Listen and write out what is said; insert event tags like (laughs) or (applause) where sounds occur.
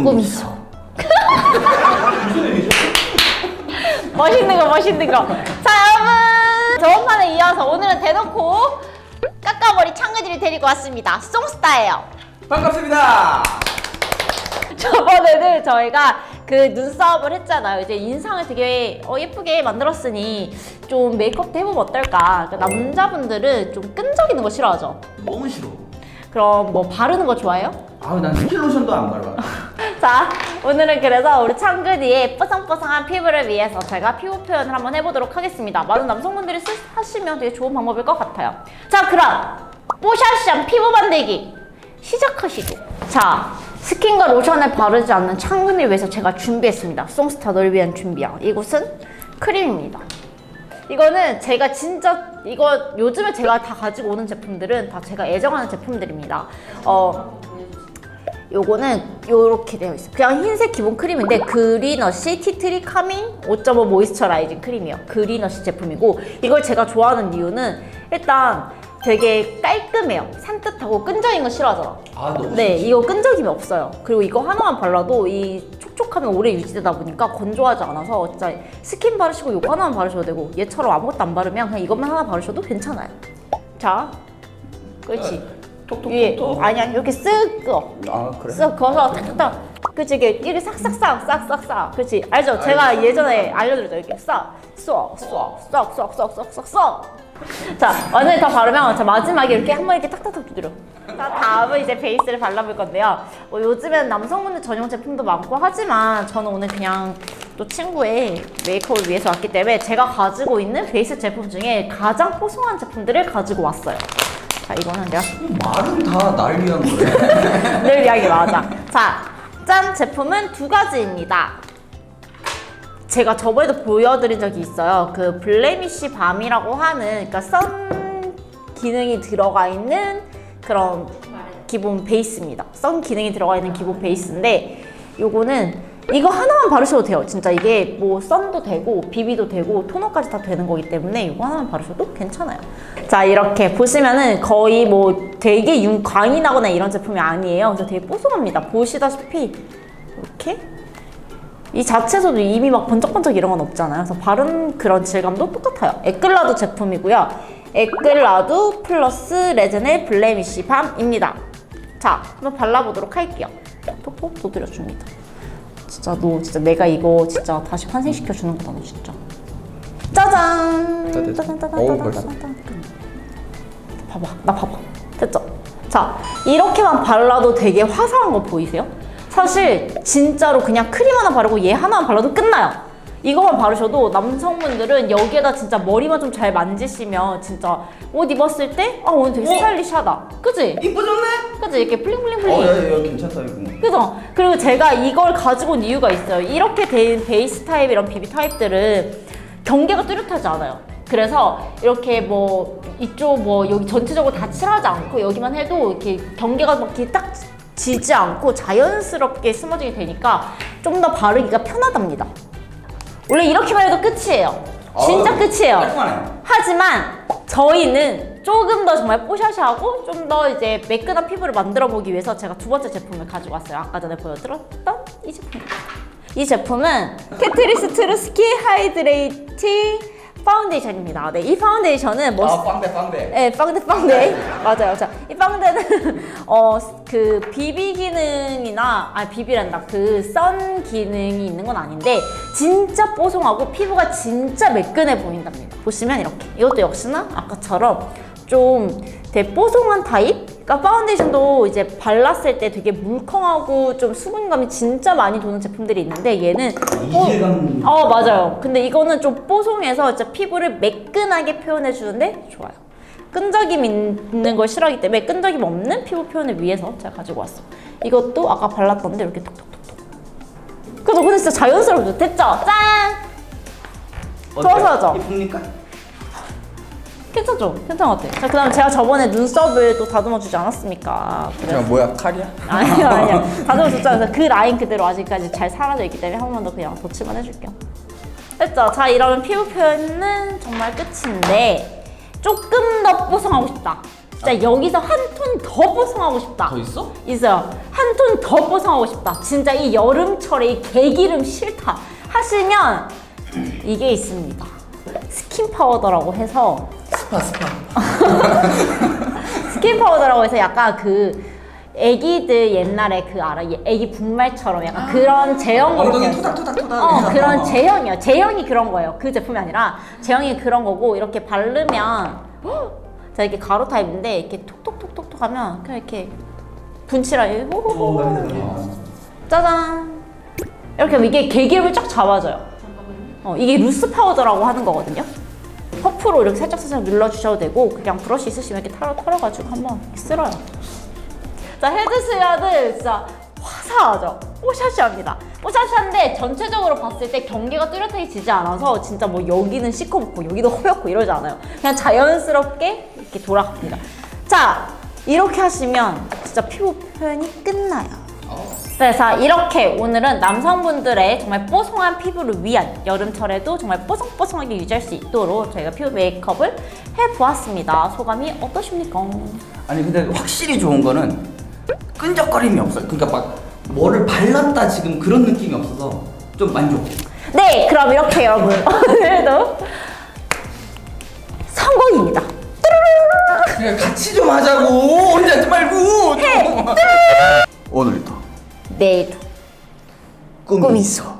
꿈이죠. (laughs) 멋있는 거, 멋있는 거. 자, 여러분. 저번 판에 이어서 오늘은 대놓고 깎아버리 창근이를 데리고 왔습니다. 송스타예요. 반갑습니다. 저번에는 저희가 그 눈썹을 했잖아요. 이제 인상을 되게 어, 예쁘게 만들었으니 좀 메이크업도 해보면 어떨까. 그러니까 남자분들은 좀 끈적이는 거 싫어하죠. 너무 싫어. 그럼 뭐 바르는 거 좋아해요? 아우 난 스킬 로션도 안 발라. (laughs) 자, 오늘은 그래서 우리 창근이의 뽀송뽀송한 피부를 위해서 제가 피부 표현을 한번 해보도록 하겠습니다. 많은 남성분들이 쓰, 하시면 되게 좋은 방법일 것 같아요. 자, 그럼 뽀샤시한 피부 만들기 시작하시죠. 자, 스킨과 로션을 바르지 않는 창근을 위해서 제가 준비했습니다. 송스타 널 위한 준비야. 이곳은 크림입니다. 이거는 제가 진짜 이거 요즘에 제가 다 가지고 오는 제품들은 다 제가 애정하는 제품들입니다. 어, 요거는 요렇게 되어 있어요. 그냥 흰색 기본 크림인데 그리너시 티트리 카밍 5.5 모이스처라이징 크림이요. 그리너시 제품이고 이걸 제가 좋아하는 이유는 일단 되게 깔끔해요. 산뜻하고 끈적인 거 싫어하잖아. 아 너무 네, 이거 끈적임이 없어요. 그리고 이거 하나만 발라도 이 촉촉함이 오래 유지되다 보니까 건조하지 않아서 진짜 스킨 바르시고 이거 하나만 바르셔도 되고 얘처럼 아무것도 안 바르면 그냥 이것만 하나 바르셔도 괜찮아요. 자, 그렇지. 위에 톡톡톡톡. 아니야 이렇게 쓱 그어 아 그래? 쓱 그어서 탁탁탁. 그치 이게 이게 싹싹싹 싹싹싹 그치 알죠? 제가 예전에 알려드렸죠. 이렇게 싹쏙쏙쏙쏙쏙쏙쏙쏙 자 완전히 다 바르면 자 마지막에 이렇게 한 번 이렇게 탁탁탁 두드려. 자 다음은 이제 베이스를 발라볼 건데요. 뭐 요즘엔 남성분들 전용 제품도 많고 하지만 저는 오늘 그냥 또 친구의 메이크업을 위해서 왔기 때문에 제가 가지고 있는 베이스 제품 중에 가장 뽀송한 제품들을 가지고 왔어요 자 이거는 내가 말은 다 날 위한 거래. (laughs) 늘 이야기 맞아. 자, 짠 제품은 두 가지입니다. 제가 저번에도 보여드린 적이 있어요. 그 블레미쉬 밤이라고 하는, 그러니까 선 기능이 들어가 있는 그런 기본 베이스입니다. 선 기능이 들어가 있는 기본 베이스인데, 요거는 이거 하나만 바르셔도 돼요. 진짜 이게 뭐 선도 되고 비비도 되고 토너까지 다 되는 거기 때문에 이거 하나만 바르셔도 괜찮아요. 자 이렇게 보시면은 거의 뭐 되게 윤 광이 나거나 이런 제품이 아니에요. 그래서 되게 뽀송합니다. 보시다시피 이렇게 이 자체에서도 이미 막 번쩍번쩍 이런 건 없잖아요. 그래서 바른 그런 질감도 똑같아요. 에클라도 제품이고요. 에클라도 플러스 레전의 블레미쉬 밤입니다. 자, 한번 발라보도록 할게요. 톡톡 두드려줍니다. 진짜 너 진짜 내가 이거 진짜 다시 환생시켜 주는 거다 너 진짜. 짜잔. 다 됐어? 짜잔 짜잔 어우, 짜잔 벌써? 짜잔. 봐봐, 나 봐봐. 됐죠? 자, 이렇게만 발라도 되게 화사한 거 보이세요? 사실 진짜로 그냥 크림 하나 바르고 얘 하나만 발라도 끝나요. 이거만 바르셔도 남성분들은 여기에다 진짜 머리만 좀 잘 만지시면 진짜 옷 입었을 때 아 오늘 되게 어? 스타일리시하다. 그지? 이쁘졌네? 그지? 이렇게 플링플링플링. 어, 야, 야, 야, 괜찮다 이거. 그죠? 그리고 제가 이걸 가지고 온 이유가 있어요. 이렇게 된 베이스 타입 이런 비비 타입들은 경계가 뚜렷하지 않아요. 그래서 이렇게 뭐 이쪽 뭐 여기 전체적으로 다 칠하지 않고 여기만 해도 이렇게 경계가 막 이렇게 딱 지지 않고 자연스럽게 스머징이 되니까 좀 더 바르기가 편하답니다. 원래 이렇게만 해도 끝이에요. 진짜 어우, 끝이에요. 깔끔하네. 하지만 저희는 조금 더 정말 뽀샤시하고 좀 더 이제 매끈한 피부를 만들어 보기 위해서 제가 두 번째 제품을 가지고 왔어요. 아까 전에 보여드렸던 이 제품입니다. 이 제품은 캐트리스 트루스키 하이드레이팅 파운데이션입니다. 네, 이 파운데이션은 뭐 아 빵대 빵대. 네, 빵대 빵대 (laughs) 맞아요. 자, 이 빵대는 (laughs) 어 그 비비 기능이나 아 비비란다 그선 기능이 있는 건 아닌데 진짜 뽀송하고 피부가 진짜 매끈해 보인답니다. 보시면 이렇게 이것도 역시나 아까처럼 좀 되게 뽀송한 타입. 그러니까 파운데이션도 이제 발랐을 때 되게 물컹하고 좀 수분감이 진짜 많이 도는 제품들이 있는데 얘는 뽀- 이질감. 어 맞아요. 근데 이거는 좀 뽀송해서 진짜 피부를 매끈하게 표현해 주는데 좋아요. 끈적임 있는 걸 싫어하기 때문에 끈적임 없는 피부 표현을 위해서 제가 가지고 왔어. 이것도 아까 발랐던데 이렇게 톡톡톡톡. 그래서 근데 진짜 자연스럽죠. 됐죠? 짠! 좋아서 하죠? 이쁩니까? 괜찮죠? 괜찮은 것 같아. 자, 그 다음 제가 저번에 눈썹을 또 다듬어 주지 않았습니까? 그래서 야 뭐야 칼이야? 아니요 아니요 (laughs) 다듬어 줬잖아요 그래서 그 라인 그대로 아직까지 잘 사라져 있기 때문에 한 번 더 그냥 덧칠만 해줄게요 됐죠? 자 이러면 피부 표현은 정말 끝인데 조금 더 뽀송하고 싶다 진짜 여기서 한 톤 더 뽀송하고 싶다. 더 있어? 있어요. 한 톤 더 뽀송하고 싶다. 진짜 이 여름철에 이 개기름 싫다. 하시면 이게 있습니다. 스킨 파우더라고 해서 스파 스파. (laughs) 스킨 파우더라고 해서 약간 그 애기들 옛날에 그 알아? 얘- 애기 분말처럼 약간 그런 제형으로 엉덩이 되어 있어. 토닥토닥토닥. 어 그런 제형이요. 제형이 그런 거예요. 그 제품이 아니라 제형이 그런 거고 이렇게 바르면 헉! 자 이렇게 가루 타입인데 이렇게 톡톡톡톡톡 하면 그냥 이렇게 분칠하 호호호 짜잔 이렇게 하면 이게 개기름을 쫙 잡아줘요. 어 이게 루스 파우더라고 하는 거거든요. 퍼프로 이렇게 살짝 살짝 눌러주셔도 되고 그냥 브러쉬 있으시면 이렇게 털어 털어가지고 한번 쓸어요. 자 헤드스야드 진짜 화사하죠. 뽀샤시합니다. 뽀샤시한데 전체적으로 봤을 때 경계가 뚜렷하게 지지 않아서 진짜 뭐 여기는 시커멓고 여기도 허옇고 이러지 않아요. 그냥 자연스럽게 이렇게 돌아갑니다. 자 이렇게 하시면 진짜 피부 표현이 끝나요. 그래서 이렇게 오늘은 남성분들의 정말 뽀송한 피부를 위한 여름철에도 정말 뽀송뽀송하게 유지할 수 있도록 저희가 피부 메이크업을 해보았습니다. 소감이 어떠십니까? 아니 근데 확실히 좋은 거는 끈적거림이 없어요. 그러니까 막 뭐를 발랐다 지금 그런 느낌이 없어서 좀 만족. 네, 그럼 이렇게 여러분 (laughs) 오늘도 성공입니다. 그냥 같이 좀 하자고 혼자 하지 말고. 오늘도 꿈이 꿈이 있어.